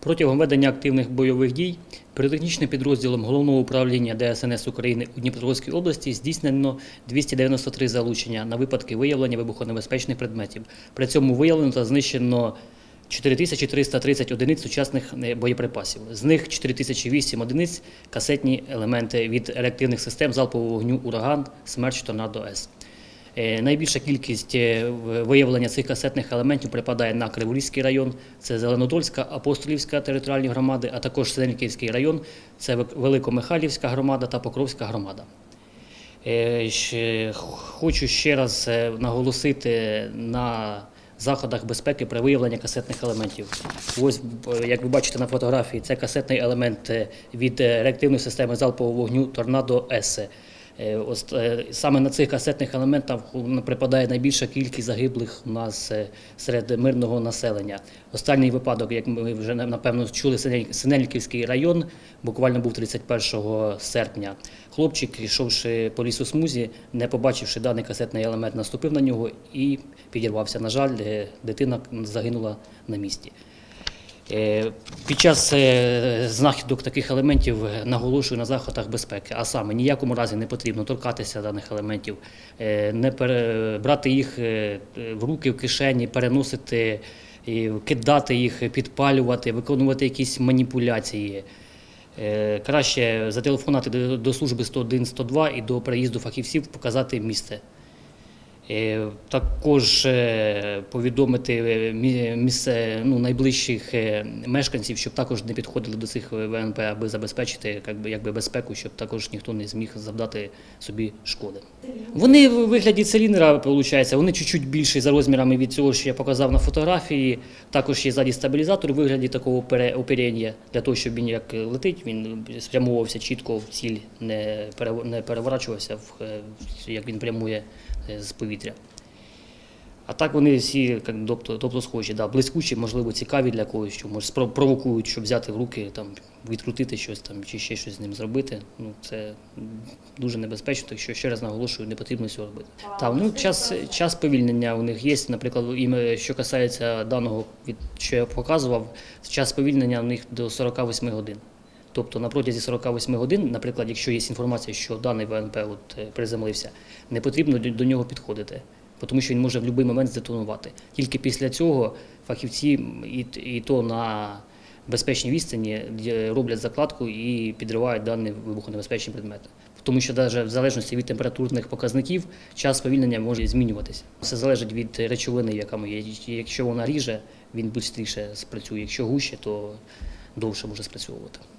Протягом ведення активних бойових дій піротехнічним підрозділом Головного управління ДСНС України у Дніпропетровській області здійснено 293 залучення на випадки виявлення вибухонебезпечних предметів. При цьому виявлено та знищено 4330 одиниць сучасних е, боєприпасів. З них 4008 одиниць касетні елементи від реактивних систем залпового вогню «Ураган», «Смерч», «Торнадо С». Е, Найбільша кількість е, виявлення цих касетних елементів припадає на Криворізький район, це Зеленодольська, Апостолівська територіальні громади, а також Синельниківський район, це Великомихайлівська громада та Покровська громада. Е, Хочу ще раз наголосити на заходах безпеки при виявленні касетних елементів. Ось, як ви бачите на фотографії, це касетний елемент від реактивної системи залпового вогню Торнадо С. Е, е, Саме на цих касетних елементах припадає найбільша кількість загиблих у нас е, серед мирного населення. Останній випадок, як ми вже напевно чули, Синель- Синельниківський район, буквально був 31 серпня. Хлопчик, йшовши по лісу смузі, не побачивши даний касетний елемент, наступив на нього і підірвався. На жаль, е, дитина загинула на місці. Е, Під час е, знахідок таких елементів е, наголошую на заходах безпеки, а саме ніякому разі не потрібно торкатися даних елементів, не брати їх в руки, в кишені, переносити, кидати їх, підпалювати, виконувати якісь маніпуляції. Краще зателефонувати до- до служби 101-102 і до приїзду фахівців показати місце. Е, Також е, повідомити е, місце ну, найближчих мешканців, щоб також не підходили до цих ВНП, аби забезпечити якби, якби безпеку, щоб також ніхто не зміг завдати собі шкоди. Вони в вигляді циліндра, виходить, вони чуть-чуть більші за розмірами від цього, що я показав на фотографії. Також є ззаді стабілізатор у вигляді такого пере- оперення, для того, щоб він як летить, він спрямовувався чітко в ціль, не переворачувався, в, як він прямує з повітря. А так вони всі тобто, тобто схожі, да, блискучі, можливо, цікаві для когось, що може спро- провокують, щоб взяти в руки, там, відкрутити щось там, чи ще щось з ним зробити. Ну, це дуже небезпечно, так що ще раз наголошую, не потрібно цього робити. Так, ну, час, час повільнення у них є. Наприклад, іме- що касається даного, від, що я показував, час повільнення у них до 48 годин. Тобто на протязі 48 годин, наприклад, якщо є інформація, що даний ВНП от, е, приземлився, не потрібно до, нього підходити, тому що він може в будь-який момент здетонувати. Тільки після цього фахівці і, і то на безпечній відстані е, роблять закладку і підривають даний вибухонебезпечний предмет. Тому що навіть в залежності від температурних показників час сповільнення може змінюватися. Все залежить від речовини, яка є. Якщо вона ріже, він швидше спрацює. Якщо гуще, то довше може спрацьовувати.